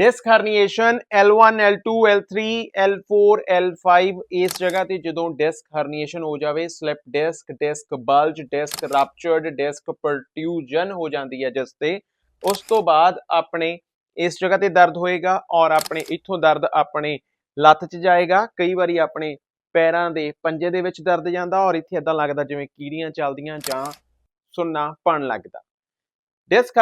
Disc ਹਰਨੀਏਸ਼ਨ L1 L2 L3 L4 L5 ਇਸ ਜਗ੍ਹਾ ਤੇ ਜਦੋਂ ਡਿਸਕ ਹਰਨੀਏਸ਼ਨ ਹੋ ਜਾਵੇ slip disc disc bulge disc ruptured disc protrusion ਹੋ ਜਾਂਦੀ ਹੈ ਜਿਸ ਤੇ, ਉਸ ਤੋਂ ਬਾਅਦ ਆਪਣੇ ਇਸ ਜਗ੍ਹਾ ਤੇ ਦਰਦ ਹੋਏਗਾ ਔਰ ਆਪਣੇ ਇੱਥੋਂ ਦਰਦ ਆਪਣੇ ਲੱਤ 'ਚ ਜਾਏਗਾ। ਕਈ ਵਾਰੀ ਆਪਣੇ ਪੈਰਾਂ ਦੇ ਪੰਜੇ ਦੇ ਵਿੱਚ ਦਰਦ ਜਾਂਦਾ ਔਰ ਇੱਥੇ ਇਦਾਂ ਲੱਗਦਾ ਜਿਵੇਂ ਕੀੜੀਆਂ ਚੱਲਦੀਆਂ ਜਾਂ ਸੁੰਨਾ ਪਣ ਲੱਗਦਾ। ਡਿਸਕ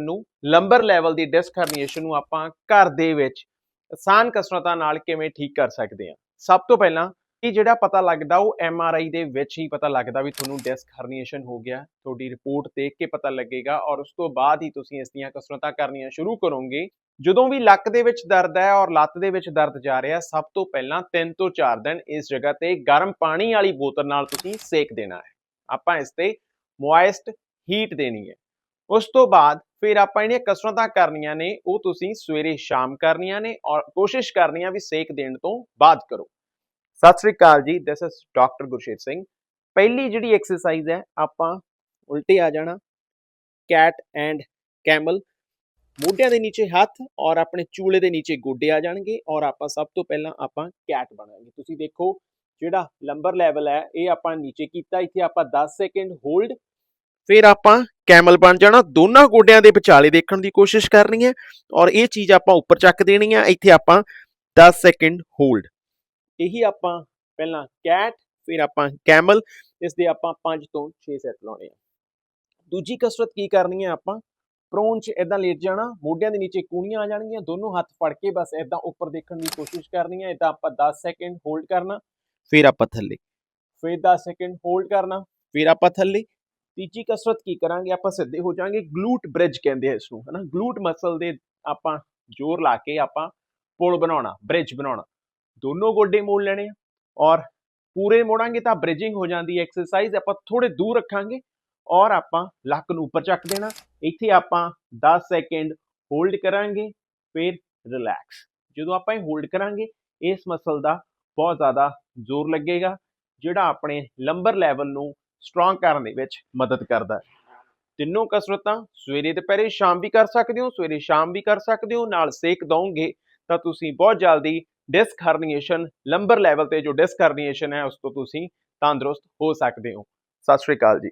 ਨੂੰ ਲੰਬਰ ਲੈਵਲ ਦੀ ਡਿਸਕ ਨੂੰ ਆਪਾਂ ਘਰ ਦੇ ਵਿੱਚ ਆਸਾਨ ਕਸਰਤਾਂ ਨਾਲ ਕਿਵੇਂ ਠੀਕ ਕਰ ਸਕਦੇ ਹਾਂ? ਸਭ ਤੋਂ ਪਹਿਲਾਂ ਇਹ ਜਿਹੜਾ ਪਤਾ ਲੱਗਦਾ ਉਹ ਐਮ ਆਰ ਆਈ ਦੇ ਵਿੱਚ ਹੀ ਪਤਾ ਲੱਗਦਾ ਵੀ ਤੁਹਾਨੂੰ ਡਿਸਕ ਹਰਨੀਏਸ਼ਨ ਹੋ ਗਿਆ, ਤੁਹਾਡੀ ਰਿਪੋਰਟ ਦੇਖ ਕੇ ਪਤਾ ਲੱਗੇਗਾ ਔਰ ਉਸ ਤੋਂ ਬਾਅਦ ਹੀ ਤੁਸੀਂ ਇਸ ਦੀਆਂ ਕਸਰਤਾਂ ਕਰਨੀਆਂ ਸ਼ੁਰੂ ਕਰੋਗੇ। ਜਦੋਂ ਵੀ ਲੱਕ ਦੇ ਵਿੱਚ ਦਰਦ ਹੈ ਔਰ ਲੱਤ ਦੇ ਵਿੱਚ ਦਰਦ ਜਾ ਰਿਹਾ, ਸਭ ਤੋਂ ਪਹਿਲਾਂ 3 ਤੋਂ 4 ਦਿਨ ਇਸ ਜਗ੍ਹਾ ਤੇ ਗਰਮ ਪਾਣੀ ਵਾਲੀ ਬੋਤਲ ਨਾਲ ਤੁਸੀਂ ਸੇਕ ਦੇਣਾ ਹੈ। ਆਪਾਂ ਇਸ ਤੇ ਮੋਇਸਟ ਹੀਟ ਦੇਣੀ ਹੈ। ਉਸ ਤੋਂ ਬਾਅਦ ਫਿਰ ਆਪਾਂ ਜਿਹੜੀਆਂ ਕਸਰਤਾਂ ਕਰਨੀਆਂ ਨੇ, ਉਹ ਤੁਸੀਂ ਸਵੇਰੇ ਸ਼ਾਮ ਕਰਨੀਆਂ ਨੇ ਔਰ ਕੋਸ਼ਿਸ਼ ਕਰਨੀ ਆ ਵੀ ਸੇਕ ਦੇਣ ਤੋਂ ਬਾਅਦ ਕਰੋ। ਸਤਿ ਸ੍ਰੀ ਅਕਾਲ ਜੀ this is doctor Gurshet Singh. ਪਹਿਲੀ ਜਿਹੜੀ ਐਕਸਰਸਾਈਜ਼ ਹੈ, ਆਪਾਂ ਉਲਟੇ ਆ ਜਾਣਾ ਕੈਟ ਐਂਡ ਕੈਮਲ ਮੋਢਿਆਂ ਦੇ ਨੀਚੇ ਹੱਥ ਔਰ ਆਪਣੇ ਚੂਲੇ ਦੇ ਨੀਚੇ ਗੋਡੇ ਆ ਜਾਣਗੇ ਔਰ ਆਪਾਂ ਸਭ ਤੋਂ ਪਹਿਲਾਂ ਆਪਾਂ ਕੈਟ ਬਣਾਂਗੇ। ਤੁਸੀਂ ਦੇਖੋ ਜਿਹੜਾ ਲੰਬਰ ਲੈਵਲ ਹੈ, ਇਹ ਆਪਾਂ ਨੀਚੇ ਕੀਤਾ, ਇੱਥੇ ਆਪਾਂ 10 ਸੈਕਿੰਡ ਹੋਲਡ ਫਿਰ ਆਪਾਂ ਕੈਮਲ ਬਣ ਜਾਣਾ। ਦੋਨਾਂ ਗੋਡਿਆਂ ਦੇ ਵਿਚਾਲੇ ਦੇਖਣ ਦੀ ਕੋਸ਼ਿਸ਼ ਕਰਨੀ ਹੈ ਔਰ ਇਹ ਚੀਜ਼ ਆਪਾਂ ਉੱਪਰ ਚੱਕ ਦੇਣੀ ਹੈ ਇੱਥੇ ਆਪਾਂ 10 ਸੈਕਿੰਡ ਹੋਲਡ। ਇਹੀ ਆਪਾਂ ਪਹਿਲਾਂ ਕੈਟ, ਫਿਰ ਆਪਾਂ ਕੈਮਲ ਇਸ ਦੇ ਆਪਾਂ 5 ਤੋਂ 6 ਸੈਟ ਲਾਉਣੇ ਆ। ਦੂਜੀ ਕਸਰਤ ਕੀ ਕਰਨੀ ਹੈ ਆਪਾਂ? ਪ੍ਰੋਨ ਚ ਇਦਾਂ ਲੇਟ ਜਾਣਾ, ਮੋਢਿਆਂ ਦੇ ਨੀਚੇ ਕੂਣੀਆਂ ਆ ਜਾਣਗੀਆਂ, ਦੋਨੋਂ ਹੱਥ ਫੜ ਕੇ ਬਸ ਇਦਾਂ ਉੱਪਰ ਦੇਖਣ ਦੀ ਕੋਸ਼ਿਸ਼ ਕਰਨੀ ਹੈ ਇਦਾਂ ਆਪਾਂ 10 ਸੈਕਿੰਡ ਹੋਲਡ ਕਰਨਾ, ਫਿਰ ਆਪਾਂ ਥੱਲੇ। ਫਿਰ 10 ਸੈਕਿੰਡ ਹੋਲਡ ਕਰਨਾ, ਫਿਰ ਆਪਾਂ ਥੱਲੇ। ਤੀਜੀ ਕਸਰਤ ਕੀ ਕਰਾਂਗੇ? ਆਪਾਂ ਸਿੱਧੇ ਹੋ ਜਾਾਂਗੇ ਗਲੂਟ ਬ੍ਰਿਜ ਕਹਿੰਦੇ ਆ ਇਸ ਨੂੰ ਹਨਾ? ਗਲੂਟ ਮਸਲ ਦੇ ਆਪਾਂ ਜ਼ੋਰ ਲਾ ਕੇ ਆਪਾਂ ਪੁਲ ਬਣਾਉਣਾ ਬ੍ਰਿਜ ਬਣਾਉਣਾ। ਦੋਨੋਂ ਗੋਡੇ ਮੋੜ ਲੈਣੇ ਆ ਔਰ ਪੂਰੇ ਮੋੜਾਂਗੇ ਤਾਂ ਬ੍ਰਿਜਿੰਗ ਹੋ ਜਾਂਦੀ ਹੈ ਐਕਸਰਸਾਈਜ਼ ਆਪਾਂ ਥੋੜੇ ਦੂਰ ਰੱਖਾਂਗੇ ਔਰ ਆਪਾਂ ਲੱਕ ਨੂੰ ਉੱਪਰ ਚੱਕ ਦੇਣਾ। ਇੱਥੇ ਆਪਾਂ 10 ਸੈਕਿੰਡ ਹੋਲਡ ਕਰਾਂਗੇ, ਫਿਰ ਰਿਲੈਕਸ ਜਦੋਂ ਆਪਾਂ ਇਹ ਹੋਲਡ ਕਰਾਂਗੇ, ਇਸ ਮਸਲ ਦਾ ਬਹੁਤ ਜ਼ਿਆਦਾ ਜ਼ੋਰ ਲੱਗੇਗਾ, ਜਿਹੜਾ ਆਪਣੇ ਲੰਬਰ ਲੈਵਲ ਨੂੰ ਸਟਰੋਂਗ ਕਰਨ ਦੇ ਵਿੱਚ ਮਦਦ ਕਰਦਾ ਹੈ। ਤਿੰਨੋਂ ਕਸਰਤਾਂ ਸਵੇਰੇ ਦੁਪਹਿਰੇ ਸ਼ਾਮ ਵੀ ਕਰ ਸਕਦੇ ਹੋ, ਸਵੇਰੇ ਸ਼ਾਮ ਵੀ ਕਰ ਸਕਦੇ ਹੋ, ਨਾਲ ਸੇਕ ਦਵੋਗੇ ਤਾਂ ਤੁਸੀਂ ਬਹੁਤ ਜਲਦੀ ਡਿਸਕ ਹਰਨੀਏਸ਼ਨ ਲੰਬਰ ਲੈਵਲ ਤੇ ਜੋ ਡਿਸਕ ਹਰਨੀਏਸ਼ਨ ਹੈ, ਉਸ ਤੋਂ ਤੁਸੀਂ ਤੰਦਰੁਸਤ ਹੋ ਸਕਦੇ ਹੋ। ਸਤਿ ਸ਼੍ਰੀ ਅਕਾਲ ਜੀ।